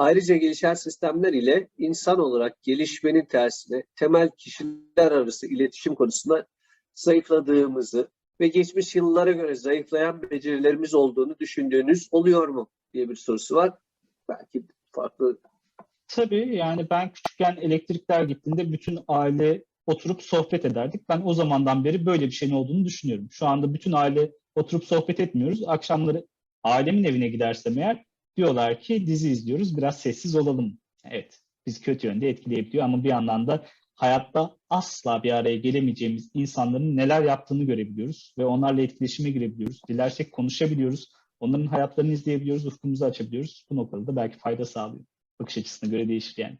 Ayrıca gelişen sistemler ile insan olarak gelişmenin tersine temel kişiler arası iletişim konusunda zayıfladığımızı ve geçmiş yıllara göre zayıflayan becerilerimiz olduğunu düşündüğünüz oluyor mu diye bir sorusu var. Belki farklı Tabii yani ben küçükken elektrikler gittiğinde bütün aile oturup sohbet ederdik. Ben o zamandan beri böyle bir şeyin olduğunu düşünüyorum. Şu anda bütün aile oturup sohbet etmiyoruz. Akşamları ailemin evine gidersem eğer diyorlar ki dizi izliyoruz biraz sessiz olalım. Evet biz kötü yönde etkileyebiliyor ama bir yandan da hayatta asla bir araya gelemeyeceğimiz insanların neler yaptığını görebiliyoruz ve onlarla etkileşime girebiliyoruz. Dilersek konuşabiliyoruz. Onların hayatlarını izleyebiliyoruz, ufkumuzu açabiliyoruz. Bu noktada da belki fayda sağlıyor. Bakış açısına göre değişir yani.